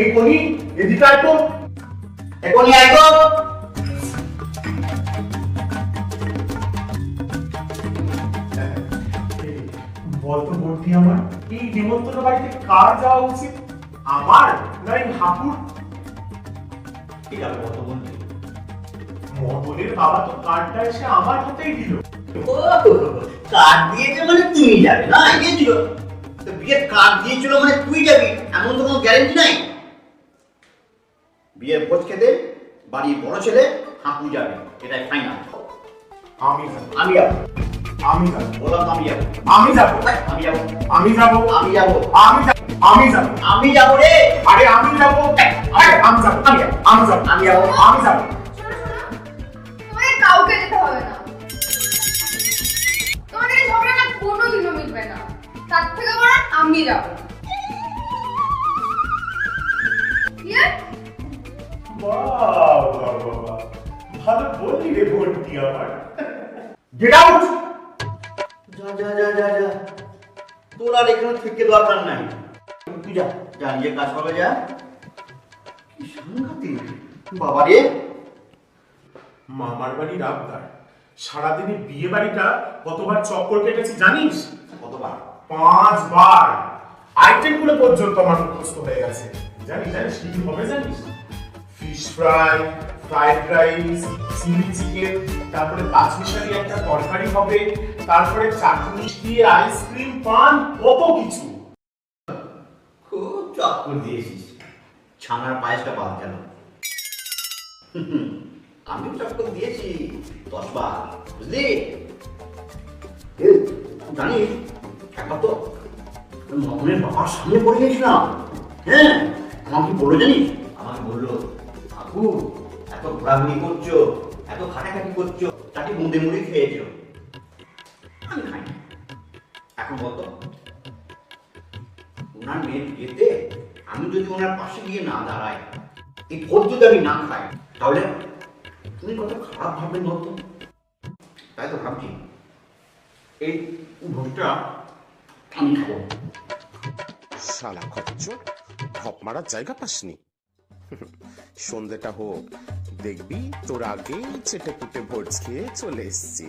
এদিকে আয় তো এখনই আয় তো বলতো বলতি আমার। এই নিমন্ত্রণ বাড়িতে কার যাওয়া উচিত? আমার না এই হাপুর আছে কত বলছি মদনের বাবা তো কার্ডটা এসে আমার হাতেই দিল। ও কার্ড দিয়েছে মানে তুমি যাবে না দিয়েছিল তো বিয়ের কার্ড দিয়েছিল মানে তুই যাবি এমন তো কোনো গ্যারেন্টি নাই? বিয়ের ভোজ খেতে বাড়ির বড় ছেলে হাঁকু যাবে এটাই ফাইনাল আমি যাব আমি যাব আমি যাব বললাম আমি যাব আমি যাব আমি যাব আমি যাব আমি যাব আমি যাব আমি যাব আমি যাব রে আরে আমি যাব আরে আমি যাব আমি যাব আমি যাব আমি যাব আমি যাব শোনো শোনো তোমাকে কাউকে যেতে হবে না তোমাদের ঝগড়া না কোনোদিনও মিটবে না তার থেকে বরং আমি যাব? ভালো বললি রে আমার গেট আউট যা যা যা যা যা। তোর আর এখানে থেকে দরকার নাই। তুই যা যা নিজের কাজ করে যা। কি সাংঘাতিক। বাবা রে। মামার বাড়ির আবদার সারাদিনে বিয়ে বাড়িটা কতবার চক্কর কেটেছি জানিস? কতবার? পাঁচবার। আইটেমগুলো পর্যন্ত আমার মুখস্থ হয়ে গেছে। জানিস জানিস কি কি হবে জানিস? Fish fry fried rice chilli chicken তারপরে পাঁচ মিশালি একটা তরকারি হবে তারপরে চাটনি দিয়ে আইসক্রিম পান কত কিছু। খুব চক্কর দিয়েছিস। ছানার পায়েসটা বাদ গেল আমিও চক্কর দিয়েছি দশ বার বুঝলি? এ, জানিস একবার তো মদনের বাবার সামনে পড়ে গেছিলাম। হ্যাঁ আমাকে বলল জানিস? আমাকে বলল এত ঘোরাঘুরি করছ, এত খাটাখাটি করছ, তাকে মুদে মুড়ে খেয়েছো। আমি খাই এখন বলতো, ওনার মেয়ের বিয়েতে আমি যদি ওনার পাশে গিয়ে না দাঁড়াই, এই ভোট যদি আমি না খাই, তাহলে তুমি কত খারাপ ভাববেন বলতো তাই তো ভাবছি, এই ভোটটা আমি খাব। শালা খচ্চ ধপ মারার জায়গা পাসনি। সন্ধেটা হোক দেখবি তোর আগেই চেটে পুটে ভোট খেয়ে চলে এসছি।